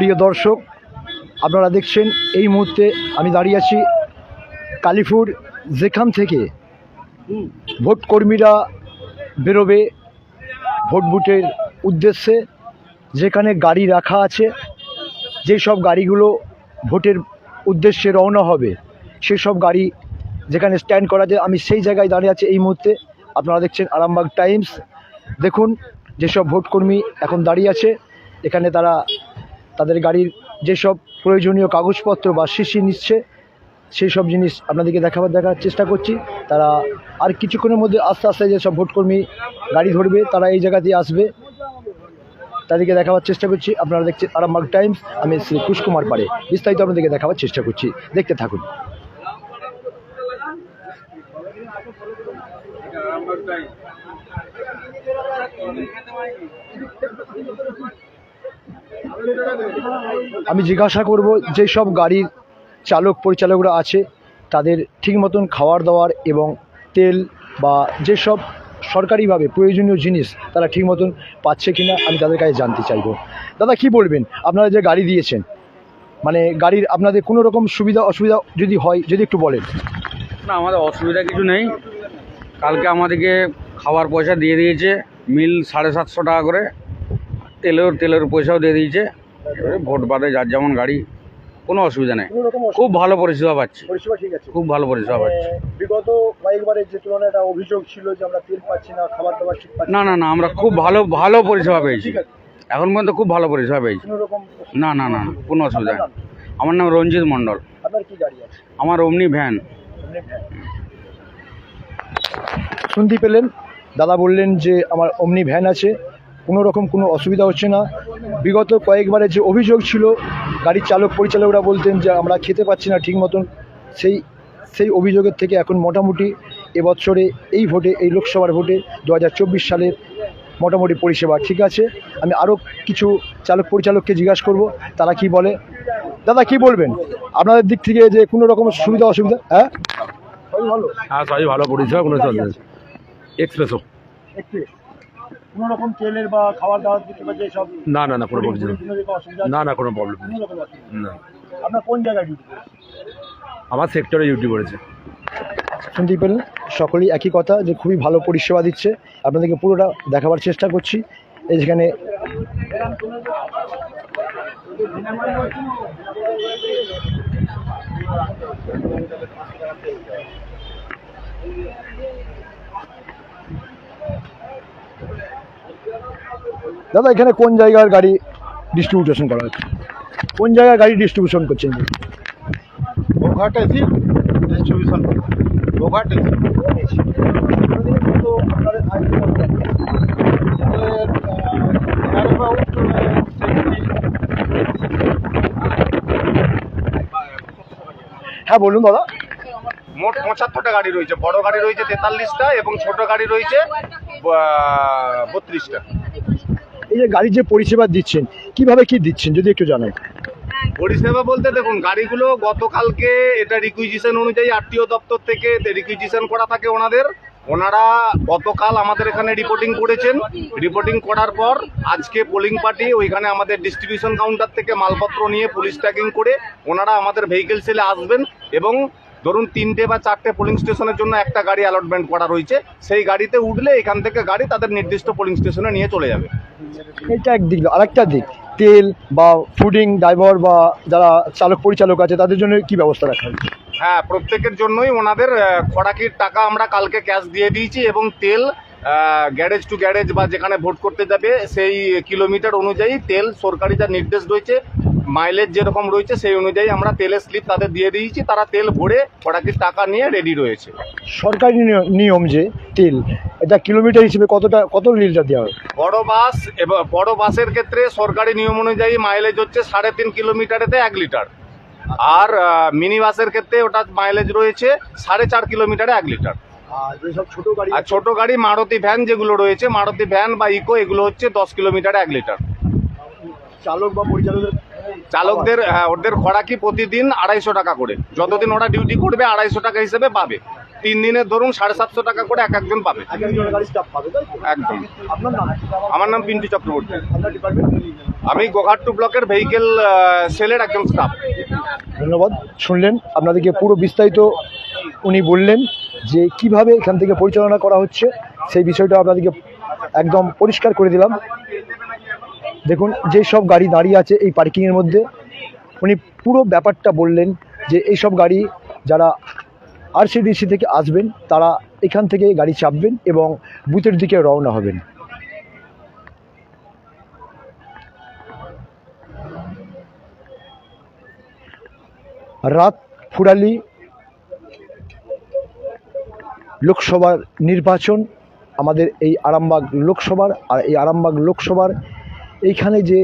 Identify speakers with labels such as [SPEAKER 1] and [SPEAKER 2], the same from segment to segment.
[SPEAKER 1] প্রিয় দর্শক, আপনারা দেখছেন এই মুহূর্তে আমি দাঁড়িয়ে আছি কালীপুর, যেখান থেকে ভোট কর্মীরা বেরোবে ভোট বুথের উদ্দেশ্যে, যেখানে গাড়ি রাখা আছে, যেই সব গাড়িগুলো ভোটের উদ্দেশ্যে রওনা হবে সেসব গাড়ি যেখানে স্ট্যান্ড করা যায় আমি সেই জায়গায় দাঁড়িয়ে আছি এই মুহূর্তে। আপনারা দেখছেন আরামবাগ টাইমস। দেখুন, যেসব ভোটকর্মী এখন দাঁড়িয়ে আছে, এখানে তারা তাদের গাড়ির যেসব প্রয়োজনীয় কাগজপত্র বা শিশি নিচ্ছে সেই সব জিনিস আপনাদেরকে দেখাবার দেখার চেষ্টা করছি। তারা আর কিছুক্ষণের মধ্যে আস্তে আস্তে যেসব ভোটকর্মী গাড়ি ধরবে, তারা এই জায়গাতেই আসবে। তাদেরকে দেখাবার চেষ্টা করছি। আপনারা দেখছেন আরামবাগ টাইমস। আমি শ্রী কুশকুমার পাড়ে বিস্তারিত আপনাদেরকে দেখাবার চেষ্টা করছি। দেখতে থাকুন। আমি জিজ্ঞাসা করব যেসব গাড়ির চালক পরিচালকরা আছে, তাদের ঠিক মতন খাওয়ার দাওয়ার এবং তেল বা যেসব সরকারিভাবে প্রয়োজনীয় জিনিস তারা ঠিক মতন পাচ্ছে কিনা আমি তাদের কাছে জানতে চাইব। দাদা, কি বলবেন? আপনারা যে গাড়ি দিয়েছেন মানে গাড়ির আপনাদের কোনো রকম সুবিধা অসুবিধা যদি হয়, যদি একটু বলেন।
[SPEAKER 2] না, আমাদের অসুবিধা কিছু নেই। কালকে আমাদেরকে খাওয়ার পয়সা দিয়ে দিয়েছে, মিল সাড়ে সাতশো টাকা করে। তেলের তেলের পয়সাও দিয়ে দিয়েছে। এবারে ভোট বাদে যার যেমন গাড়ি কোনো অসুবিধা নেই। খুব ভালো পরিষেবা পাচ্ছি।
[SPEAKER 1] পরিষেবা ঠিক আছে।
[SPEAKER 2] খুব ভালো পরিষেবা পাচ্ছি।
[SPEAKER 1] বিগত কয়েকবারের যে তুলনায় একটা অভিযোগ ছিল যে আমরা তেল পাচ্ছি না খাবার দাবার ঠিক পাচ্ছি
[SPEAKER 2] না না না আমরা খুব ভালো ভালো পরিষেবা পেয়েছি। এখন পর্যন্ত খুব ভালো পরিষেবা পেয়েছি। না না না কোনো অসুবিধা নেই। আমার নাম রঞ্জিত মণ্ডল।
[SPEAKER 1] আপনার কি গাড়ি আছে?
[SPEAKER 2] আমার অমনি ভ্যান।
[SPEAKER 1] শুনতে পেলেন দাদা বললেন যে আমার অমনি ভ্যান আছে। কোনো রকম কোনো অসুবিধা হচ্ছে না। বিগত কয়েকবারে যে অভিযোগ ছিল গাড়ির চালক পরিচালকরা বলতেন যে আমরা খেতে পাচ্ছি না ঠিক মতন। সেই সেই অভিযোগের থেকে এখন মোটামুটি এবছরে এই ভোটে এই লোকসভার ভোটে দু হাজার চব্বিশ সালের মোটামুটি পরিষেবা ঠিক আছে। আমি আরও কিছু চালক পরিচালককে জিজ্ঞাসা করব তারা কি বলে? দাদা কি বলবেন? আপনাদের দিক থেকে যে কোনো রকম সুবিধা অসুবিধা? হ্যাঁ? ভালো।
[SPEAKER 3] হ্যাঁ সবই ভালো পরিষেবা কোনো এক্সপ্রেসও
[SPEAKER 1] এক্সপ্রেস কোনো রকম তেলের বা খাবার দাবার দিতে পারছে সব
[SPEAKER 3] না না না কোনো প্রবলেম না না কোনো প্রবলেম
[SPEAKER 1] অসুবিধা
[SPEAKER 3] না।
[SPEAKER 1] আপনার কোন জায়গায় ডিউটি
[SPEAKER 3] আমার সেক্টরে ডিউটি করেছে।
[SPEAKER 1] শুনতেই পেলেন সকলেই একই কথা যে খুবই ভালো পরিষেবা দিচ্ছে। আপনাদেরকে পুরোটা দেখাবার চেষ্টা করছি। এই যেখানে দাদা এখানে কোন জায়গার গাড়ি ডিস্ট্রিবিউশন করা হচ্ছে? কোন জায়গায় গাড়ি ডিস্ট্রিবিউশন করছেন?
[SPEAKER 4] এসি ডিস্ট্রিবিউশন এসি
[SPEAKER 1] হ্যাঁ বলুন দাদা।
[SPEAKER 4] মোট পঁচাত্তরটা গাড়ি রয়েছে। বড় গাড়ি রয়েছে তেতাল্লিশটা এবং ছোট গাড়ি রয়েছে বত্রিশটা।
[SPEAKER 1] এই যে গাড়ির যে পরিষেবা দিচ্ছেন, কীভাবে কি দিচ্ছেন, যদি একটু জানেন।
[SPEAKER 4] পরিষেবা বলতে দেখুন, গাড়িগুলো গতকালকে এটা রিকুইজিশন অনুযায়ী আরটিও দপ্তর থেকে রিকুইজিশন করা থাকে ওনাদের। ওনারা গতকাল আমাদের এখানে রিপোর্টিং করেছেন। রিপোর্টিং করার পর আজকে পোলিং পার্টি ওইখানে আমাদের ডিস্ট্রিবিউশন কাউন্টার থেকে মালপত্র নিয়ে পুলিশ ট্র্যাকিং করে ওনারা আমাদের ভেহিকেল সেলে আসবেন এবং ধরুন তিনটে বা চারটে পোলিং স্টেশনের জন্য একটা গাড়ি অ্যালটমেন্ট করা রয়েছে সেই গাড়িতে উঠলে এখান থেকে গাড়ি তাদের নির্দিষ্ট পোলিং স্টেশনে নিয়ে চলে যাবে।
[SPEAKER 1] এটা একদিক আরেকটা দিক তেল বা ফুডিং ড্রাইভার বা যারা চালক পরিচালক আছে তাদের জন্য কি ব্যবস্থা রাখা হয়েছে?
[SPEAKER 4] হ্যাঁ প্রত্যেকের জন্যই ওনাদের আহ, খোরাকির টাকা আমরা কালকে ক্যাশ দিয়ে দিয়েছি এবং তেল গ্যারেজ টু গ্যারেজ বা যেখানে ভোট করতে যাবে সেই কিলোমিটার অনুযায়ী তেল সরকারি যা নির্দেশ রয়েছে মাইলেজ যেরকম রয়েছে সেই অনুযায়ী আমরা তেলের স্লিপ তাদের দিয়ে দিয়েছি। তারা তেল ভরে খোরাকির টাকা নিয়ে রেডি রয়েছে।
[SPEAKER 1] সরকারি নিয়- নিয়ম যে তেল এটা কিলোমিটার হিসেবে কতটা কত লিটার দেওয়া হয়?
[SPEAKER 4] বড় বাস এবং বড় বাসের ক্ষেত্রে সরকারি নিয়ম অনুযায়ী মাইলেজ হচ্ছে সাড়ে তিন কিলোমিটারেতে এক লিটার। আর মিনি বাসের ক্ষেত্রে ওটা মাইলেজ রয়েছে সাড়ে চার কিলোমিটারে এক লিটার।
[SPEAKER 1] আর যেসব গাড়ি
[SPEAKER 4] আর ছোট গাড়ি মারুতি ভ্যান যেগুলো রয়েছে মারুতি ভ্যান বা ইকো এগুলো হচ্ছে দশ কিলোমিটারে এক লিটার।
[SPEAKER 1] চালক বা পরিচালকের
[SPEAKER 4] চালকদের হ্যাঁ ওদের খরাকি প্রতিদিন আড়াইশো টাকা করে। যতদিন ওরা ডিউটি করবে আড়াইশো টাকা হিসেবে পাবে। তিন দিনের ধরুন সাড়ে সাতশো টাকা করে এক একজন পাবে। একদম। আমার নাম পিন্টু চক্রবর্তী। আমি গোঘাট্টু ব্লকের ভেহিকেল সেলের একজন স্টাফ
[SPEAKER 1] ধন্যবাদ। শুনলেন আপনাদেরকে পুরো বিস্তারিত উনি বললেন যে কীভাবে এখান থেকে পরিচালনা করা হচ্ছে সেই বিষয়টা আপনাদেরকে একদম পরিষ্কার করে দিলাম। দেখুন, যে সব গাড়ি দাঁড়িয়ে আছে এই পার্কিংয়ের মধ্যে, উনি পুরো ব্যাপারটা বললেন যে এই সব গাড়ি যারা আরসিডিসি থেকে আসবেন, তারা এখান থেকে গাড়ি চাপবেন এবং বুথের দিকে রওনা হবেন। রাত ফুরালি লোকসভার নির্বাচন, আমাদের এই আরামবাগ লোকসভার আর এই আরামবাগ লোকসভার এইখানে যে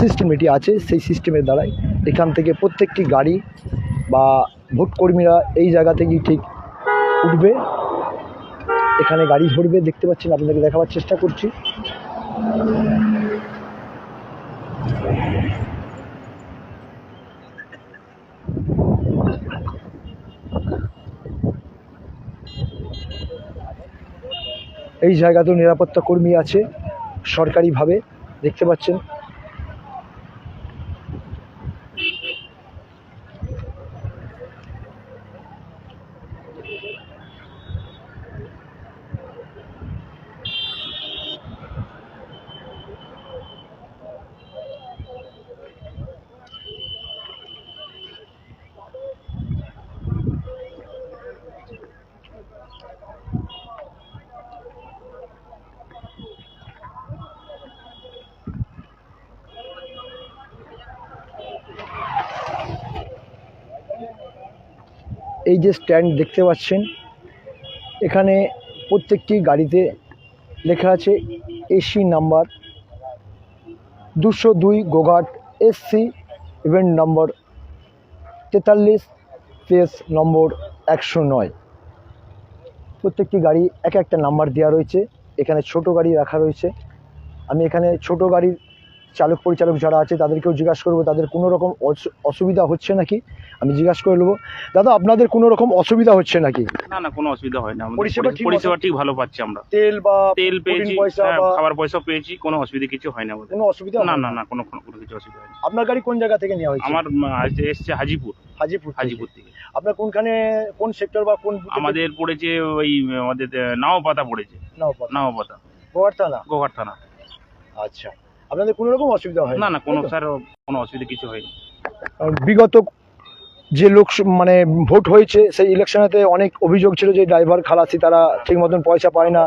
[SPEAKER 1] সিস্টেম এটি আছে, সেই সিস্টেমের দ্বারাই এখান থেকে প্রত্যেকটি গাড়ি বা ভোট কর্মীরা এই জায়গা থেকেই ঠিক উঠবে। এখানে গাড়ি ধরবে, দেখতে পাচ্ছেন, আপনাদেরকে দেখাবার চেষ্টা করছি। এই জায়গাতেও নিরাপত্তা কর্মী আছে সরকারিভাবে দেখতে পাচ্ছেন। এই যে স্ট্যান্ড দেখতে পাচ্ছেন, এখানে প্রত্যেকটি গাড়িতে লেখা আছে এসি নাম্বার দুশো দুই গোঘাট এসসি ইভেন্ট নম্বর তেতাল্লিশ পেস নম্বর একশো নয়। প্রত্যেকটি গাড়ি এক একটা নাম্বার দেওয়া রয়েছে, এখানে ছোট গাড়ি রাখা রয়েছে। আমি এখানে ছোট গাড়ির চালক পরিচালক যারা আছে তাদেরকেও জিজ্ঞাসা করব তাদের কোনো রকম অসু- অসুবিধা হচ্ছে নাকি? আমি জিজ্ঞাসা করে নেব। দাদা আপনাদের কোনো রকম অসুবিধা হচ্ছে নাকি?
[SPEAKER 5] না না কোনো অসুবিধা হয় না।
[SPEAKER 1] পরিষেবা
[SPEAKER 5] পরিষেবা ঠিক ভালো পাচ্ছি আমরা।
[SPEAKER 1] তেল বা
[SPEAKER 5] তেল পেয়েছি হ্যাঁ, খাবার পয়সা পেয়েছি কোনো অসুবিধা কিছু হয় না
[SPEAKER 1] কোনো অসুবিধা
[SPEAKER 5] না না? না কোনো কোনো কিছু অসুবিধা হয়নি
[SPEAKER 1] আপনার গাড়ি কোন জায়গা থেকে নেওয়া হয়েছে?
[SPEAKER 5] আমার এসছে হাজিপুর।
[SPEAKER 1] হাজিপুর
[SPEAKER 5] হাজিপুর থেকে।
[SPEAKER 1] আপনার কোনখানে কোন সেক্টর বা কোন
[SPEAKER 5] আমাদের পড়েছে ওই আমাদের নাও পাতা পড়েছে।
[SPEAKER 1] নাও পথ।
[SPEAKER 5] নাও পাতা
[SPEAKER 1] গোয়ার থানা
[SPEAKER 5] গোঘাট থানা
[SPEAKER 1] আচ্ছা। আপনাদের কোনো রকম অসুবিধা হয়
[SPEAKER 5] না না কোনো স্যার কোনো অসুবিধা কিছু হয়নি।
[SPEAKER 1] বিগত যে লোক মানে ভোট হয়েছে সেই ইলেকশনেতে অনেক অভিযোগ ছিল যে ড্রাইভার খালাসি তারা ঠিক মতন পয়সা পায় না।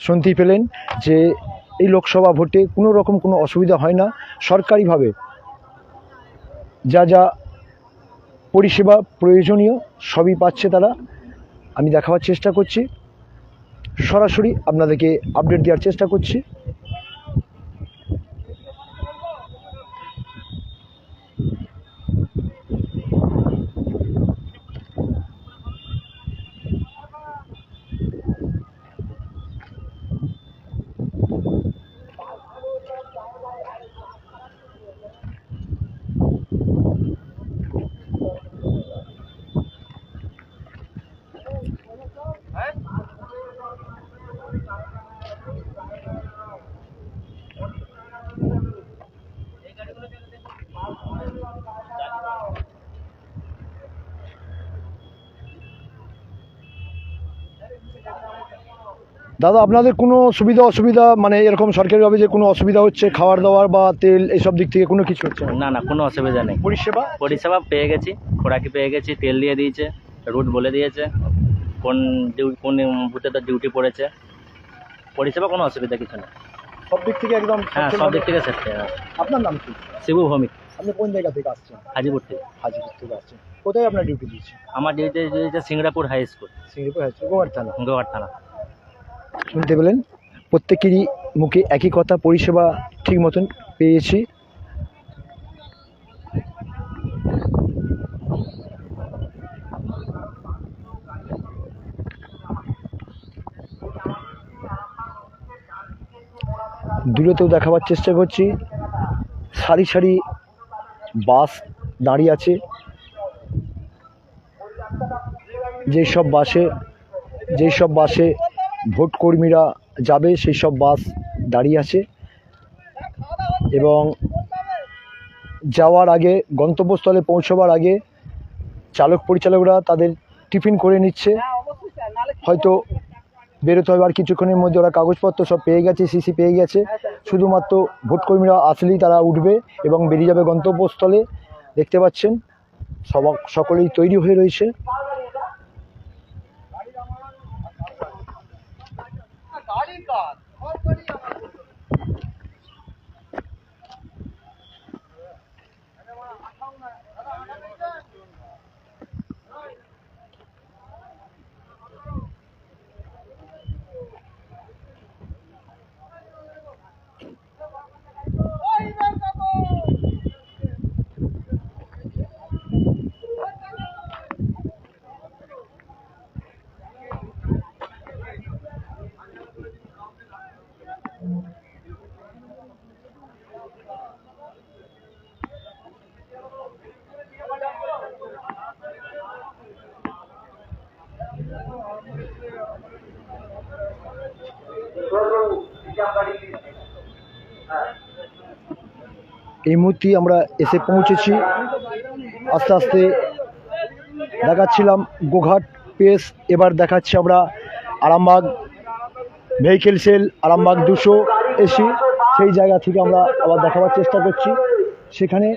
[SPEAKER 1] শুনতেই পেলেন যে এই লোকসভা ভোটে কোনো রকম কোনো অসুবিধা হয় না সরকারিভাবে যা যা পরিষেবা প্রয়োজনীয় সবই পাচ্ছে তারা। আমি দেখাবার চেষ্টা করছি। সরাসরি আপনাদেরকে আপডেট দেওয়ার চেষ্টা করছি। দাদা আপনাদের কোনো সুবিধা অসুবিধা? মানে এরকম সরকারিভাবে যে কোনো অসুবিধা হচ্ছে খাবার দাবার বা তেল এইসব দিক থেকে কোনো কিছু হচ্ছে না?
[SPEAKER 6] না কোনো অসুবিধা নেই।
[SPEAKER 1] পরিষেবা?
[SPEAKER 6] পরিষেবা পেয়ে গেছি খোরাকি পেয়ে গেছি তেল দিয়ে দিয়েছে রুট বলে দিয়েছে কোন কোন বুথে তার ডিউটি পড়েছে। পরিষেবা কোনো অসুবিধা কিছু নেই।
[SPEAKER 1] সব দিক থেকে একদম
[SPEAKER 6] হ্যাঁ সব দিক থেকে সেট
[SPEAKER 1] আপনার নাম কি?
[SPEAKER 6] শিবু ভৌমিক।
[SPEAKER 1] আপনি কোন জায়গা থেকে আসছেন?
[SPEAKER 6] হাজিপুর থেকে।
[SPEAKER 1] হাজিপুর থেকে আসছেন। কোথায় আপনার ডিউটি দিচ্ছে
[SPEAKER 6] আমার ডিউটি দিয়েছে Singrapur high school
[SPEAKER 1] Singapore high school গোয়ার থানা।
[SPEAKER 6] গোয়ার থানা।
[SPEAKER 1] শুনতে পেলেন? প্রত্যেকেরই মুখে একই কথা পরিষেবা ঠিক মতন পেয়েছি। দূরেতেও দেখাবার চেষ্টা করছি। সারি সারি বাস দাঁড়িয়ে আছে। যেই সব বাসে, যেই সব বাসে ভোট কর্মীরা যাবে, সেই সব বাস দাঁড়িয়ে আছে। এবং যাওয়ার আগে, গন্তব্যস্থলে পৌঁছবার আগে চালক পরিচালকরা তাদের টিফিন করে নিচ্ছে। হয়তো বেরোতে হবে। আর কিছুক্ষণের মধ্যে ওরা কাগজপত্র সব পেয়ে গেছে, সিসি পেয়ে গেছে। শুধুমাত্র ভোটকর্মীরা আসলেই তারা উঠবে এবং বেরিয়ে যাবে গন্তব্যস্থলে। দেখতে পাচ্ছেন, সব সকলেই তৈরি হয়ে রয়েছে। এই মুহূর্তে আমরা এসে পৌঁছেছি। আস্তে আস্তে দেখাচ্ছিলাম গোঘাট পেস, এবার দেখাচ্ছি আমরা আরামবাগ ভেহিকেল সেল, আরামবাগ দুশো এসি, সেই জায়গা থেকে আমরা আবার দেখাবার চেষ্টা করছি। সেখানে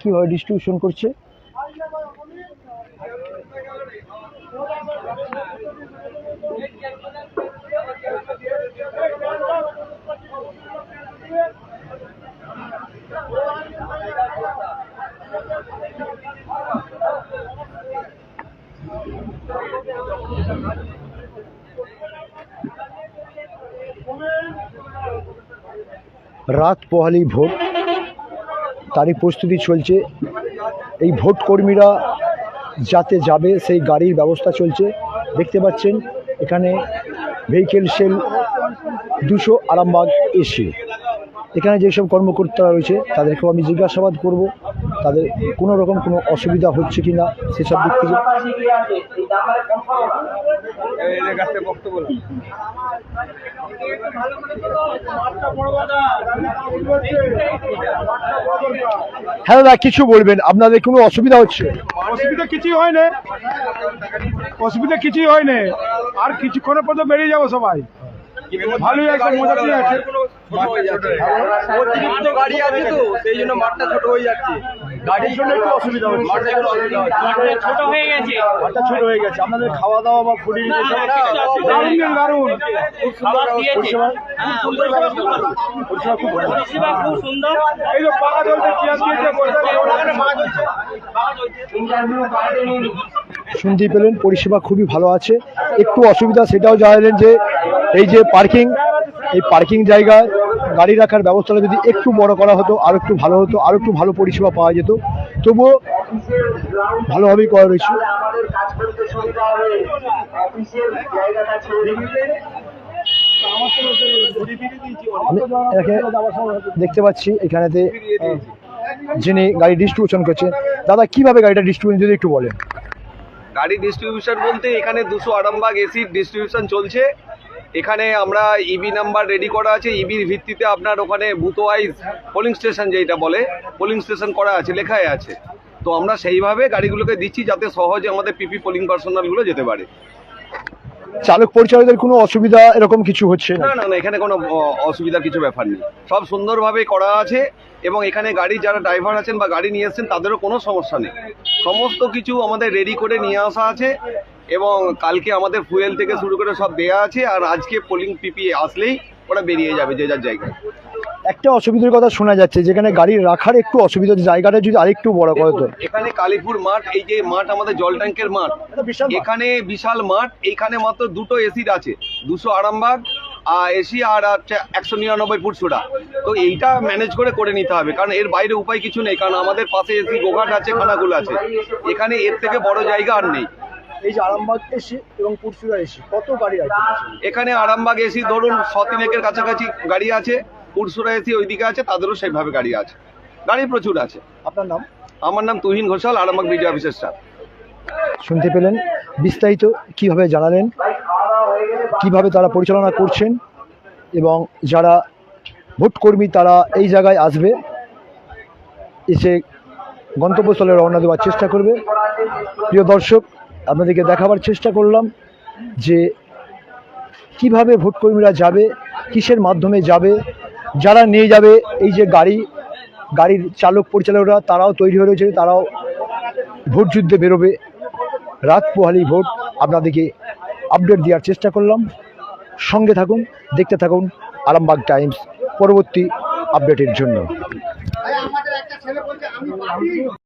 [SPEAKER 1] কীভাবে ডিস্ট্রিবিউশন করছে রাত পোহালি ভোট। তারই প্রস্তুতি চলছে। এই ভোট কর্মীরা যাতে যাবে, সেই গাড়ির ব্যবস্থা চলছে। দেখতে পাচ্ছেন, এখানে ভেহিকেল সেল দুশো আরামবাগ এসে। এখানে যেসব কর্মকর্তারা রয়েছে, তাদেরকেও আমি জিজ্ঞাসাবাদ করব। তাদের কোনো রকম কোনো অসুবিধা হচ্ছে কি না সেসব দিক থেকে। হ্যাঁ দাদা কিছু বলবেন আপনাদের কোনো অসুবিধা হচ্ছে?
[SPEAKER 7] অসুবিধা কিছুই হয় না। অসুবিধা কিছুই হয় না। আর কিছুক্ষণের পর তো বেরিয়ে যাব সবাই। ভালোই আছে মজাতেই আছে।
[SPEAKER 8] অতিরিক্ত গাড়ি আছে তো সেই জন্য মাঠটা ছোট হয়ে যাচ্ছে।
[SPEAKER 1] গাড়ির জন্য একটু অসুবিধা হচ্ছে।
[SPEAKER 8] মাঠটা একটু অসুবিধা হচ্ছে।
[SPEAKER 5] ছোট হয়ে গেছে।
[SPEAKER 1] ঘরটা ছোট হয়ে গেছে। আপনাদের খাওয়া দাওয়া বা ফুডিং
[SPEAKER 7] দারুণ দারুণ।
[SPEAKER 1] পরিষেবা
[SPEAKER 5] হ্যাঁ,
[SPEAKER 1] খুব ভালো।
[SPEAKER 5] পরিষেবা খুব সুন্দর।
[SPEAKER 7] এই যে পাকা চলছে চেয়ার দিয়েছে
[SPEAKER 1] শুনতেই পেলেন পরিষেবা খুবই ভালো আছে। একটু অসুবিধা সেটাও জানালেন যে এই যে পার্কিং এই পার্কিং জায়গায় গাড়ি রাখার ব্যবস্থাটা যদি একটু বড় করা হতো, আর একটু ভালো হতো, আর একটু ভালো পরিষেবা পাওয়া যেত, তবুও ভালোভাবেই করা রয়েছে দেখতে পাচ্ছি, এখানেতে যিনি গাড়ি ডিস্ট্রিবিউশন করছে দাদা, কীভাবে গাড়িটা ডিস্ট্রিবিউশন যদি একটু বলেন।
[SPEAKER 8] গাড়ি ডিস্ট্রিবিউশন বলতে এখানে দুশো আরামবাগ এসির ডিস্ট্রিবিউশন চলছে। এখানে আমরা ইবি নাম্বার রেডি করা আছে। ইবির ভিত্তিতে আপনার ওখানে বুথ পোলিং স্টেশন যেটা বলে পোলিং স্টেশন করা আছে লেখায় আছে। তো আমরা সেইভাবে গাড়িগুলোকে দিচ্ছি যাতে সহজে আমাদের পিপি পোলিং পার্সোনালগুলো যেতে পারে।
[SPEAKER 1] চালক পরিচালকদের কোনো অসুবিধা এরকম কিছু হচ্ছে? না
[SPEAKER 8] না না, এখানে কোনো অসুবিধা কিছু ব্যাপার নেই। সব সুন্দরভাবে করা আছে এবং এখানে গাড়ি যারা ড্রাইভার আছেন বা গাড়ি নিয়ে এসছেন, তাদেরও কোনো সমস্যা নেই। সমস্ত কিছু আমাদের রেডি করে নিয়ে আসা আছে এবং কালকে আমাদের ফুয়েল থেকে শুরু করে সব দেয়া আছে আর আজকে পোলিং পিপি আসলেই ওরা বেরিয়ে যাবে যে যার জায়গায়।
[SPEAKER 1] একটা অসুবিধার কথা শোনা যাচ্ছে যেখানে গাড়ি রাখার একটু অসুবিধা জায়গাটা যদি আরেকটু বড় করে তো
[SPEAKER 8] এখানে কালীপুর মাঠ এই যে মাঠ আমাদের জল ট্যাঙ্কের মাঠ এখানে বিশাল মাঠ এইখানে মাত্র দুটো এসির আছে দুশো আরামবাগ আর এসি আর হচ্ছে একশো নিরানব্বই ফুট তো এইটা ম্যানেজ করে করে নিতে হবে কারণ এর বাইরে উপায় কিছু নেই কারণ আমাদের পাশে এসি গোঘাট আছে খানাগুলো আছে। এখানে এর থেকে বড় জায়গা আর নেই।
[SPEAKER 1] এই যে আরামবাগ এসি এবং পুরসুরা এসি কত গাড়ি আছে?
[SPEAKER 8] এখানে আরামবাগ এসি ধরুন শতিনেকের কাছাকাছি গাড়ি আছে। পুরসুরা এসি ওইদিকে আছে তাদেরও সেইভাবে গাড়ি আছে। গাড়ি প্রচুর আছে।
[SPEAKER 1] আপনার নাম?
[SPEAKER 8] আমার নাম তুহিন ঘোষাল আরামবাগ বিজয় অফিসের স্টাফ
[SPEAKER 1] শুনতে পেলেন। বিস্তারিত কীভাবে জানালেন? কীভাবে তারা পরিচালনা করছেন? এবং যারা ভোটকর্মী তারা এই জায়গায় আসবে এসে গন্তব্যস্থলে রওনা দেওয়ার চেষ্টা করবে। প্রিয় দর্শক আপনাদেরকে দেখাবার চেষ্টা করলাম যে কীভাবে ভোটকর্মীরা যাবে কিসের মাধ্যমে যাবে যারা নিয়ে যাবে এই যে গাড়ি, গাড়ির চালক পরিচালকরা, তারাও তৈরি হয়ে রয়েছে, তারাও ভোট যুদ্ধে বেরোবে। রাত পোহালি ভোট, আপনাদেরকে আপডেট দেওয়ার চেষ্টা করলাম। সঙ্গে থাকুন, দেখতে থাকুন আরামবাগ টাইমস পরবর্তী আপডেটের জন্য।